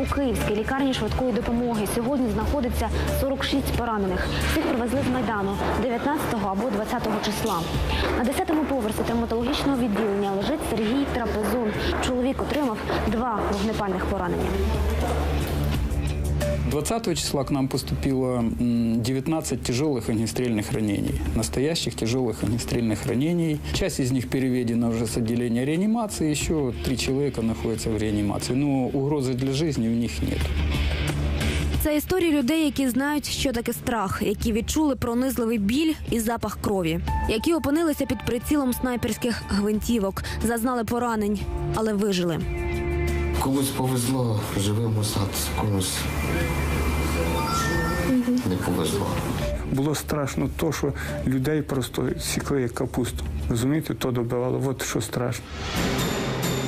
У Київській лікарні швидкої допомоги сьогодні знаходиться 46 поранених. Всіх привезли з Майдану 19 або 20 числа. На 10-му поверсі травматологічного відділення лежить Сергій Трапезун. Чоловік отримав два вогнепальних поранення. 20 числа к нам поступило м, 19 тяжелых огнестрельных ранений. Настоящих тяжелых огнестрельных ранений. Часть из них переведена уже с отделения реанимации. Еще три человека находятся в реанимации. Но угрозы для жизни у них нет. Це історії людей, які знають, що таке страх, які відчули пронизливий біль і запах крові, які опинилися під прицілом снайперських гвинтівок, зазнали поранень, але вижили. Комусь повезло, живим остатися, комусь не повезло. Було страшно то, що людей просто сікли як капусту. Розумієте, то добивало. От що страшно.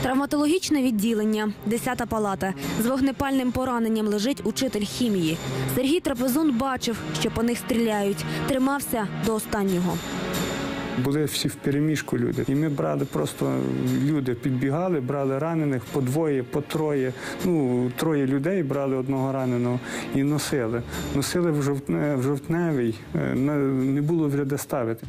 Травматологічне відділення, 10-та палата. З вогнепальним пораненням лежить учитель хімії. Сергій Трапезун бачив, що по них стріляють. Тримався до останнього. Були всі в переміжку люди. І ми брали просто люди, підбігали, брали ранених по двоє, по троє. Ну, троє людей брали одного раненого і носили. Носили в, жовтне, в жовтневий, е, не було в ряди ставити.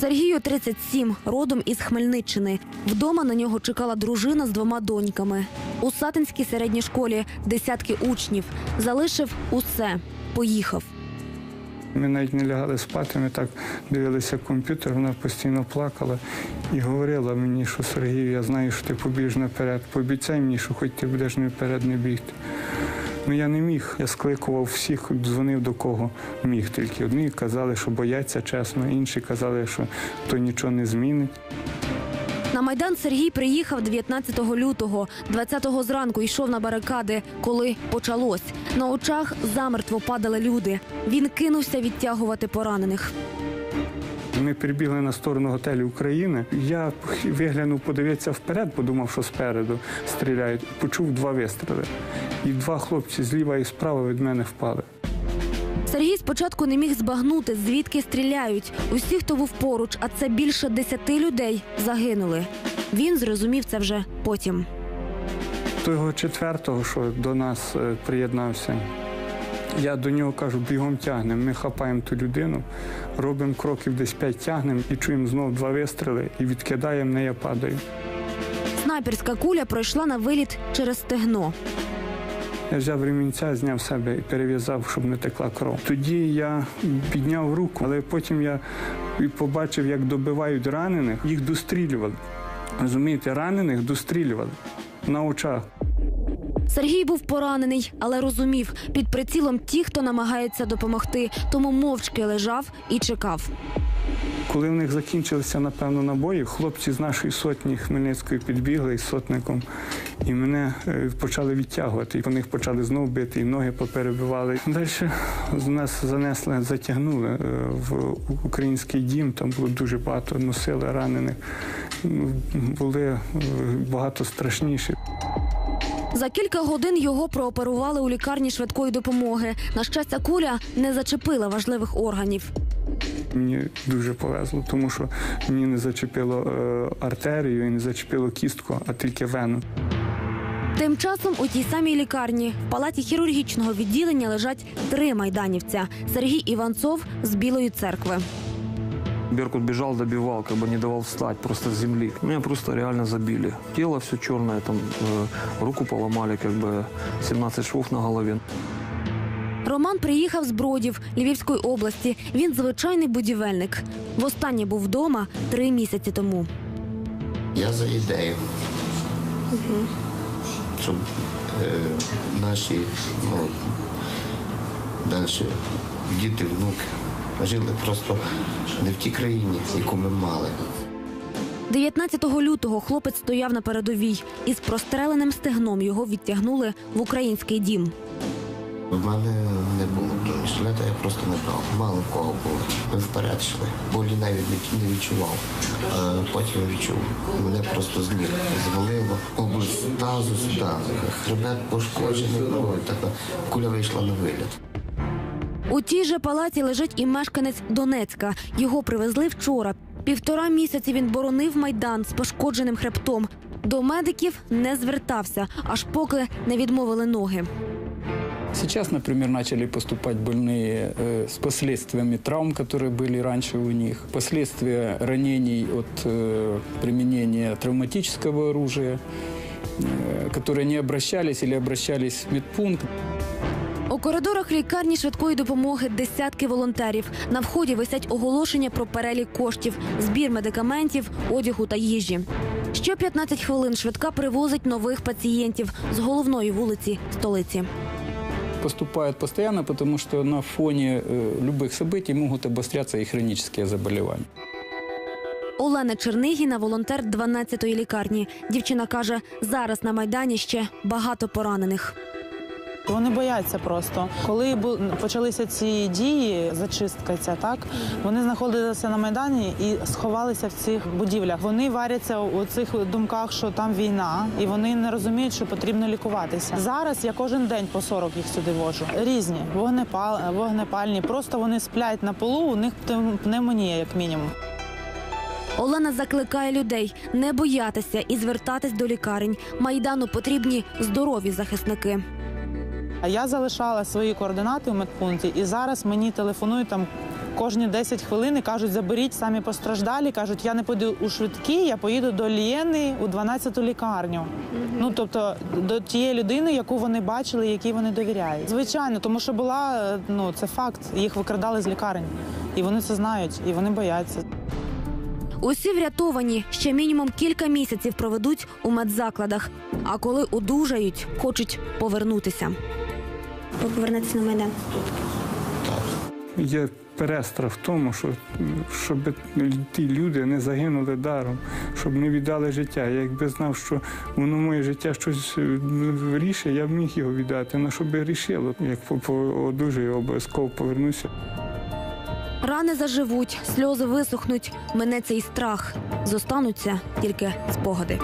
Сергію 37, родом із Хмельниччини. Вдома на нього чекала дружина з двома доньками. У Сатинській середній школі десятки учнів. Залишив усе. Поїхав. Ми навіть не лягали спати, ми так дивилися комп'ютер, вона постійно плакала і говорила мені, що Сергій, я знаю, що ти побіж наперед. Пообіцяй мені, що хоч ти будеш наперед не бігти. Ну я не міг. Я скликував всіх, дзвонив до кого міг тільки. Одні казали, що бояться чесно, інші казали, що то нічого не змінить. На Майдан Сергій приїхав 19 лютого. 20-го зранку йшов на барикади, коли почалось. На очах замертво падали люди. Він кинувся відтягувати поранених. Ми прибігли на сторону готелю України. Я виглянув подивитися вперед, подумав, що спереду стріляють. Почув два вистріли. І два хлопці зліва і справа від мене впали. Сергій спочатку не міг збагнути, звідки стріляють. Усі, хто був поруч, а це більше десяти людей, загинули. Він зрозумів це вже потім. Того четвертого, що до нас е, приєднався, я до нього кажу, бігом тягнемо. Ми хапаємо ту людину, робимо кроків десь п'ять тягнемо і чуємо знов два вистріли і відкидаємо, не я падаю. Снайперська куля пройшла на виліт через стегно. Я взяв ремінця, зняв себе і перев'язав, щоб не текла кров. Тоді я підняв руку, але потім я побачив, як добивають ранених, їх дострілювали. Розумієте, ранених дострілювали на очах. Сергій був поранений, але розумів, під прицілом ті, хто намагається допомогти, тому мовчки лежав і чекав. Коли в них закінчилися, напевно, набої, хлопці з нашої сотні Хмельницької підбігли із сотником і мене е, почали відтягувати. І по них почали знову бити, і ноги поперебивали. Далі нас занесли, затягнули е, в український дім. Там було дуже багато носили ранених. Були е, багато страшніші. За кілька годин його прооперували у лікарні швидкої допомоги. На щастя, куля не зачепила важливих органів Мені дуже повезло, тому що мені не зачепило е, артерію і не зачепило кістку, а тільки вену. Тим часом у тій самій лікарні в палаті хірургічного відділення лежать три майданівця: Сергій Іванцов з Білої церкви. Беркут бежал, добивал, как бы не давал встать просто с земли. Меня просто реально забили. Тело все черное, там э, руку поломали, как бы 17 швов на голове. Роман приїхав з Бродів Львівської області. Він звичайний будівельник. Востаннє був вдома три місяці тому. Я за ідею, щоб е, наші ну, далі діти, внуки жили просто не в тій країні, яку ми мали. 19 лютого хлопець стояв на передовій. Із простреленим стегном його відтягнули в український дім. В мене не було пістолета, я просто не брав. Мало в кого було. Ми вперед йшли. Болі навіть не, відчував. А потім відчув. Мене просто з звалило. Область тазу сюди. Хребет пошкоджений. Така куля вийшла на виліт. У тій же палаті лежить і мешканець Донецька. Його привезли вчора. Півтора місяці він боронив майдан з пошкодженим хребтом. До медиків не звертався, аж поки не відмовили ноги. Сейчас, например, начали поступать больные э, с последствиями травм, которые были раньше у них, последствия ранений от э, применения травматического оружия, э, которые не обращались или обращались в медпункт. У коридорах лікарні швидкої допомоги десятки волонтерів. На вході висять оголошення про перелік коштів, збір медикаментів, одягу та їжі. Що 15 хвилин швидка привозить нових пацієнтів з головної вулиці столиці. Поступают постоянно, потому что на фоне э, любых событий могут обостряться и хронические заболевания. Олена Чернигіна, волонтер 12-ї лікарні. Дівчина каже, зараз на майдані ще багато поранених. Вони бояться просто. Коли почалися ці дії, зачистка ця, так вони знаходилися на майдані і сховалися в цих будівлях. Вони варяться у цих думках, що там війна, і вони не розуміють, що потрібно лікуватися. Зараз я кожен день по 40 їх сюди вожу. Різні вогнепал, вогнепальні. Просто вони сплять на полу. У них пнев- пневмонія, як мінімум. Олена закликає людей не боятися і звертатись до лікарень. Майдану потрібні здорові захисники. А я залишала свої координати у медпункті, і зараз мені телефонують там. Кожні 10 хвилин і кажуть, заберіть самі постраждалі. кажуть, я не піду у швидкі, я поїду до Лєни у 12-ту лікарню. Ну тобто до тієї людини, яку вони бачили, якій вони довіряють. Звичайно, тому що була е, ну це факт. Їх викрадали з лікарень, і вони це знають, і вони бояться. Усі врятовані ще мінімум кілька місяців проведуть у медзакладах. А коли одужають, хочуть повернутися. Ви повернетеся на майдан. Є перестрах в тому, що щоб ті люди не загинули даром, щоб не віддали життя. Я якби знав, що воно моє життя щось е, вирішує, я б міг його віддати. Ну щоб рішило, як одужаю, обов'язково повернуся. Рани заживуть, сльози висохнуть, минеться і страх. Зостануться тільки спогади.